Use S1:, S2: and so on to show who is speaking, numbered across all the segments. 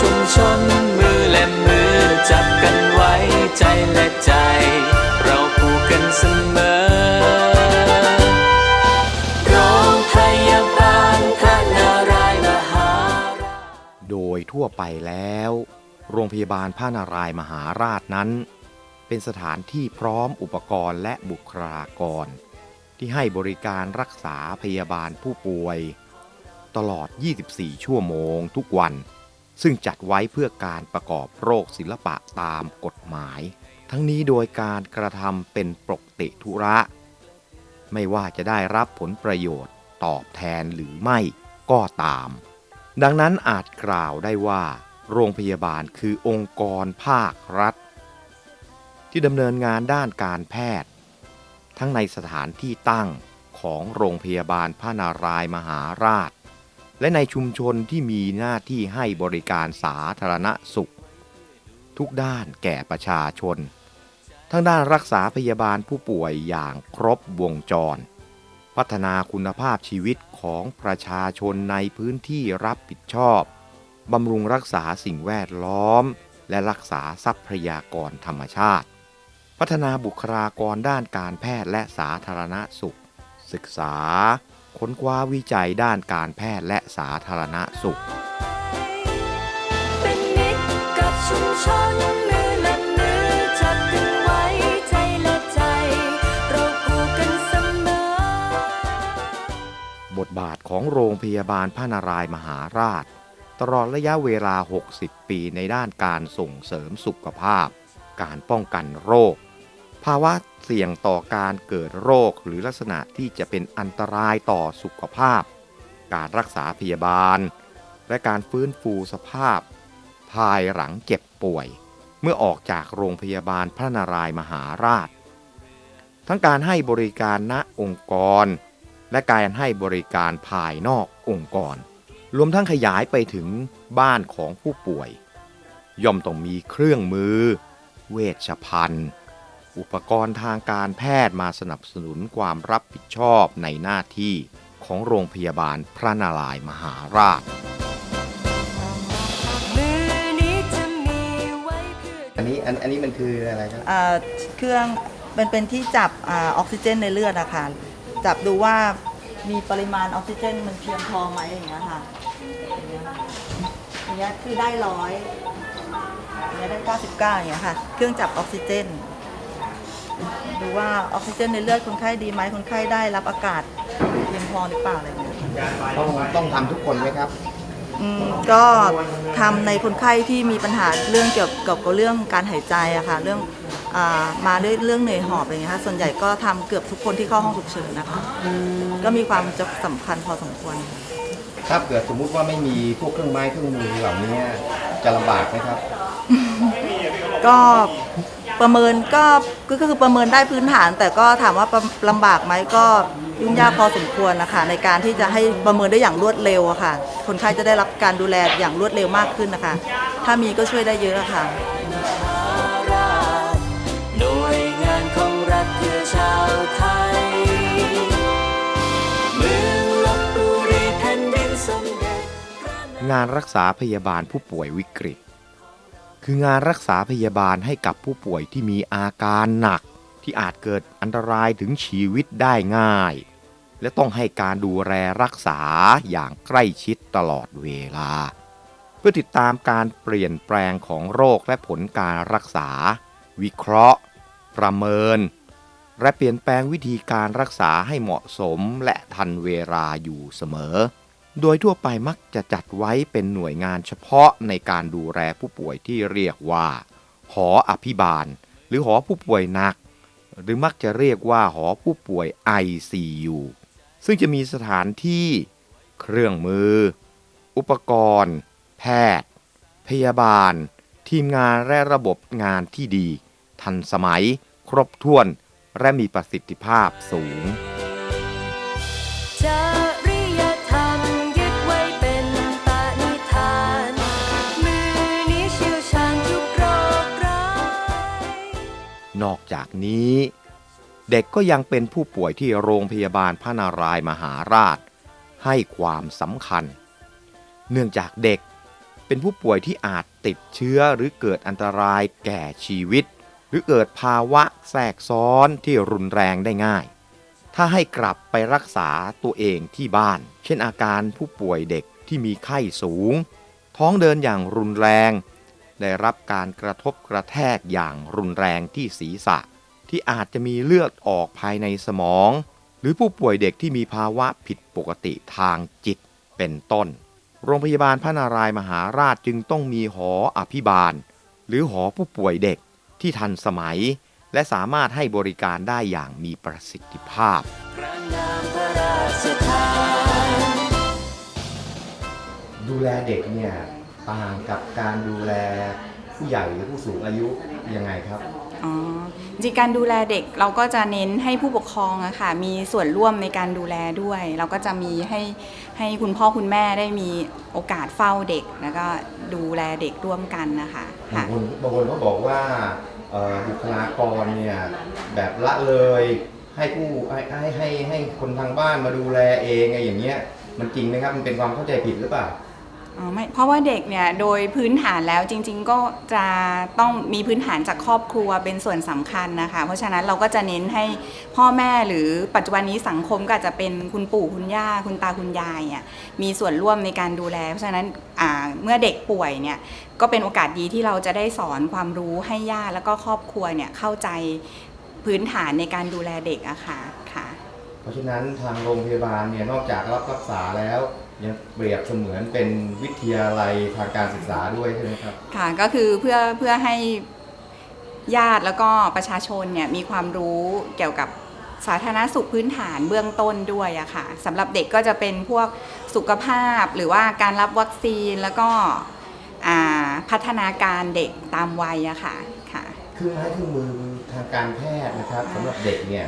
S1: ชุมชนมือและมือจับกันไว้ใจและใจ เราผูกกันเสมอ
S2: โดยทั่วไปแล้ว โรงพยาบาลพระนารายมหาราชนั้น เป็นสถานที่พร้อมอุปกรณ์และบุคลากร ที่ให้บริการรักษาพยาบาลผู้ป่วย ตลอด 24 ชั่วโมงทุกวัน ซึ่งจัดไว้เพื่อการประกอบโรคศิลปะตามกฎหมาย ทั้งนี้โดยการกระทำเป็นปกติธุระ ไม่ว่าจะได้รับผลประโยชน์ตอบแทนหรือไม่ก็ตาม ดังนั้นอาจกล่าวได้ว่า โรงพยาบาลคือองค์กรภาครัฐ ที่ดำเนินงานด้านการแพทย์ ทั้งในสถานที่ตั้งของโรงพยาบาลพระนารายณ์มหาราช และในชุมชนที่มีหน้าที่ให้บริการสาธารณสุข ทุกด้านแก่ประชาชน ทั้งด้านรักษาพยาบาลผู้ป่วยอย่างครบวงจร พัฒนาคุณภาพชีวิตของประชาชนในพื้นที่รับผิดชอบบำรุงรักษาสิ่งแวดล้อม และรักษาทรัพยากรธรรมชาติ พัฒนาบุคลากรด้านการแพทย์และสาธารณสุข ศึกษา ค้นคว้าวิจัยด้านการแพทย์และสาธารณสุข
S3: เป็นมิตรกับชุมชนมือละมือจับกันไว้ใจละใจ เราผูกกันเสมอ
S2: บทบาทของโรงพยาบาลพระนารายมหาราช ตลอดระยะเวลา 60 ปีในด้านการส่งเสริมสุขภาพ การป้องกันโรค ภาวะเสี่ยงต่อการเกิดโรคหรือลักษณะที่จะเป็นอันตรายต่อสุขภาพ การรักษาพยาบาล และการฟื้นฟูสภาพ ภายหลังเจ็บป่วย เมื่อออกจากโรงพยาบาลพระนารายมหาราช ทั้งการให้บริการณองค์กร และการให้บริการภายนอกองค์กร รวมทั้งขยายไปถึงบ้านของผู้ป่วย ย่อมต้องมีเครื่องมือ เวชภัณฑ์ อุปกรณ์ทางการแพทย์มาสนับสนุนความรับผิดชอบในหน้าที่ของโรงพยาบาลพระนารายณ์มหาราช
S3: มือนี้จะมีไว้เพื่อ
S4: อันนี้อันอันนี้มันคืออะไรครับ
S5: อ่าเครื่องเป็นเป็นที่จับอาออกซิเจนในเลือดอะค่ะจับดูว่ามีปริมาณออกซิเจนมันเพียงพอไหมอย่างเงี้ยค่ะอย่างเงี้ยอย่างเงี้ยคือได้ร้อยอย่างเงี้ยได้ 99อย่างเงี้ยค่ะ เครื่องจับออกซิเจน ดูว่าออกซิเจนในเลือดคนไข้ดีไหมคนไข้ได้รับอากาศเพียงพอหรือเปล่าอะไรอย่างเงี้ย
S4: ต้องต้องทำทุกคนไหมครับ
S5: อืมก็ทำในคนไข้ที่มีปัญหาเรื่องเกี่ยวกับเรื่องการหายใจอะค่ะเรื่องอามาด้วยเรื่องเหนื่อยหอบอะไรเงี้ยค่ะส่วนใหญ่ก็ทำเกือบทุกคนที่เข้าห้องฉุกเฉินนะคะ ก็มีความจะสำคัญพอสมควร
S4: ถ้าเกิดสมมุติว่าไม่มีพวกเครื่องไม้เครื่องมือเหล่านี้จะลำบากไหมครับ
S5: ก็ ประเมินก็ก็ก็คือประเมินได้พื้นฐาน แต่ก็ถามว่าประลำบากไหมก็ยุ่งยากพอสมควรนะคะ ในการที่จะให้ประเมินได้อย่างรวดเร็วอะค่ะ คนไข้จะได้รับการดูแลอย่างรวดเร็วมากขึ้นนะคะ ถ้ามีก็ช่วยได้เยอะอะค่ะ
S3: หน่วยงานของรัฐเพื่อชาวไทยเมืองลบบุรีแผ่นดินสมเด็จพระน
S2: งานรักษาพยาบาลผู้ป่วยวิกฤต คืองานรักษาพยาบาลให้กับผู้ป่วยที่มีอาการหนัก ที่อาจเกิดอันตรายถึงชีวิตได้ง่าย และต้องให้การดูแลรักษาอย่างใกล้ชิดตลอดเวลา เพื่อติดตามการเปลี่ยนแปลงของโรคและผลการรักษา วิเคราะห์ ประเมิน และเปลี่ยนแปลงวิธีการรักษาให้เหมาะสมและทันเวลาอยู่เสมอ โดยทั่วไปมักจะจัดไว้เป็นหน่วยงานเฉพาะในการดูแลผู้ป่วยที่เรียกว่า หออภิบาล หรือหอผู้ป่วยหนัก หรือมักจะเรียกว่าหอผู้ป่วย ICU ซึ่งจะมีสถานที่ เครื่องมือ อุปกรณ์ แพทย์ พยาบาล ทีมงานและระบบงานที่ดี ทันสมัย ครบถ้วน และมีประสิทธิภาพสูง
S3: นอก
S2: จากนี้ เด็กก็ยังเป็นผู้ป่วยที่โรงพยาบาลพระนารายมหาราช ให้ความสำคัญ เนื่องจากเด็กเป็นผู้ป่วยที่อาจติดเชื้อหรือเกิดอันตรายแก่ชีวิต หรือเกิดภาวะแทรกซ้อนที่รุนแรงได้ง่าย ถ้าให้กลับไปรักษาตัวเองที่บ้าน เช่นอาการผู้ป่วยเด็กที่มีไข้สูง ท้องเดินอย่างรุนแรง ได้รับการกระทบกระแทกอย่างรุนแรงที่ศีรษะ ที่อาจจะมีเลือดออกภายในสมอง หรือผู้ป่วยเด็กที่มีภาวะผิดปกติทางจิตเป็นต้น โรงพยาบาลพระนารายมหาราชจึงต้องมีหออภิบาล หรือหอผู้ป่วยเด็กที่ทันสมัย และสามารถให้บริการได้อย่างมีประสิทธิภาพ
S4: ดูแลเด็กเนี่ย ต่างกับการดูแลผู้ใหญ่หรือผู้สูงอายุยังไงครับ
S6: อ๋อจริงๆการดูแลเด็กเราก็จะเน้นให้ผู้ปกครองอะค่ะมีส่วนร่วมในการดูแลด้วย เราก็จะมีให้ให้คุณพ่อคุณแม่ได้มีโอกาสเฝ้าเด็ก แล้วก็ดูแลเด็กร่วมกันนะคะ
S4: บา
S6: ค่ะ
S4: งคนบางคนเขาบอกว่าเอ่อบุคลากรเนี่ยแบบละเลยให้ผู้ให้ให้ให้ให้คนทางบ้านมาดูแลเองไงอย่างเงี้ยมันจริงไหมครับมันเป็นความเข้าใจผิดหรือเปล่า
S6: อ๋อไม่เพราะว่าเด็กเนี่ยโดยพื้นฐานแล้วจริง ๆ ก็จะต้องมีพื้นฐานจากครอบครัวเป็นส่วนสำคัญนะคะ เพราะฉะนั้นเราก็จะเน้นให้พ่อแม่หรือปัจจุบันนี้สังคมก็อาจจะเป็นคุณปู่คุณย่าคุณตาคุณยายอะมีส่วนร่วมในการดูแล เพราะฉะนั้นอ่าเมื่อเด็กป่วยเนี่ยก็เป็นโอกาสดีที่เราจะได้สอนความรู้ให้ญาติแล้วก็ครอบครัวเนี่ยเข้าใจพื้นฐานในการดูแลเด็กอะค่ะค่ะ
S4: เพราะฉะนั้นทางโรงพยาบาลเนี่ยนอกจากรับรักษาแล้ว ยังเปรียบเสมือนเป็นวิทยาลัยทางการศึกษาด้วยใช่ไหมครับ
S6: ค่ะก็คือเพื่อเพื่อให้ญาติแล้วก็ประชาชนเนี่ยมีความรู้เกี่ยวกับสาธารณสุขพื้นฐานเบื้องต้นด้วยอะค่ะสำหรับเด็กก็จะเป็นพวกสุขภาพหรือว่าการรับวัคซีนแล้วก็อ่าพัฒนาการเด็กตามวัยอะค่ะค่ะ
S4: เครื่องไม้เครื่องมือทางการแพทย์นะครับสำหรับเด็กเนี่ย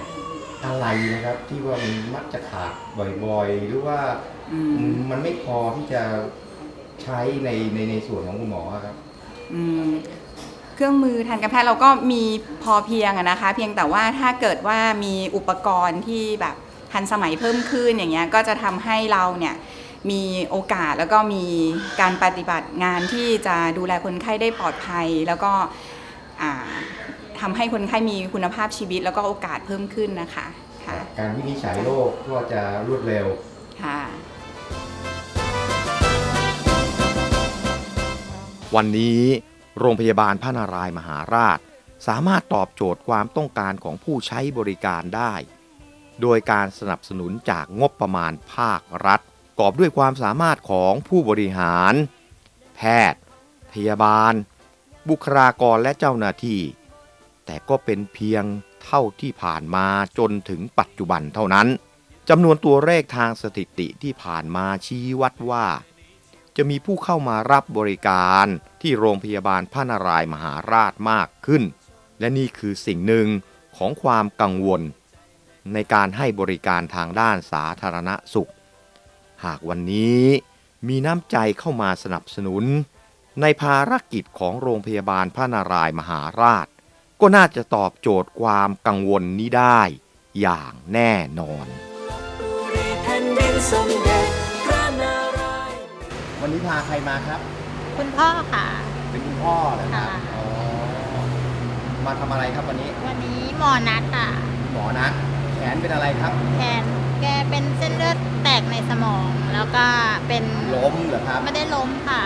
S4: อะไรนะครับที่ว่ามันมักจะขาดบ่อยๆ หรือว่า
S6: อืม
S4: มันไม่พอที่จะใช้ในในในส่วนของคุณหมอครับ
S6: อืมเครื่องมือทางการแพทย์เราก็มีพอเพียงอะนะคะ เพียงแต่ว่าถ้าเกิดว่ามีอุปกรณ์ที่แบบทันสมัยเพิ่มขึ้นอย่างเงี้ยก็จะทำให้เราเนี่ยมีโอกาสแล้วก็มีการปฏิบัติงานที่จะดูแลคนไข้ได้ปลอดภัย แล้วก็อ่าทำให้คนไข้มีคุณภาพชีวิต แล้วก็โอกาสเพิ่มขึ้นนะคะค่ะ
S4: การวินิจฉัยโรคก็จะรวดเร็ว
S6: ค่ะ
S2: วันนี้โรงพยาบาลพระนารายมหาราช สามารถตอบโจทย์ความต้องการของผู้ใช้บริการได้ โดยการสนับสนุนจากงบประมาณภาครัฐ กอบด้วยความสามารถของผู้บริหาร แพทย์ พยาบาล บุคลากรและเจ้าหน้าที่ แต่ก็เป็นเพียงเท่าที่ผ่านมาจนถึงปัจจุบันเท่านั้นจำนวนตัวเลขทางสถิติที่ผ่านมาชี้วัดว่า จะมีผู้เข้ามารับบริการที่โรงพยาบาลพระนารายมหาราชมากขึ้น และนี่คือสิ่งหนึ่งของความกังวล ในการให้บริการทางด้านสาธารณสุข หากวันนี้มีน้ำใจเข้ามาสนับสนุน ในภารกิจของโรงพยาบาลพระนารายมหาราช ก็น่าจะตอบโจทย์ความกังวลนี้ได้อย่างแน่นอน
S4: วันนี้พาใครมาครับ
S7: คุณพ่อค่ะ
S4: เป็นคุณพ่อเหรอครับ
S7: ค่ะ
S4: อ๋อมาทำอะไรครับวันนี้
S7: วันนี้หมอนัดค่ะ
S4: หมอนัดแขนเป็นอะไรครับ
S7: แขนแกเป็นเส้นเลือดแตกในสมอง แล้วก็เป็น
S4: ล้มเหรอครับ
S7: ไม่ได้ล้มค่ะ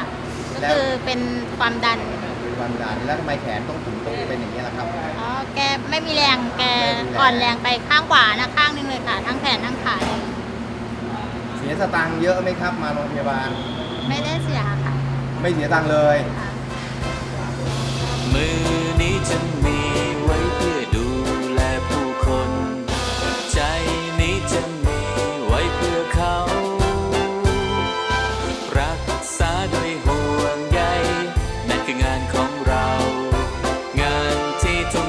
S7: ก็
S4: แล้ว
S7: คือเป็นความดัน
S4: เป็นความดันแล้วทำไมแขนต้องถึงตรงเป็นอย่างนี้ยล่ะครับ
S7: อ๋อแกไม่มีแรงแก
S4: ไม่มีแรง
S7: อ่อนแรงไปข้างขวานะข้างหนึงเลยค่ะ ทั้งแขนทั้งขาเลย
S4: เสียสตังค์เยอะไหมครับ มาโรงพยาบาล
S7: ไม่ได้เสียค่ะ
S4: ไม่เสียตังค์เลย
S1: มือนี้จะมี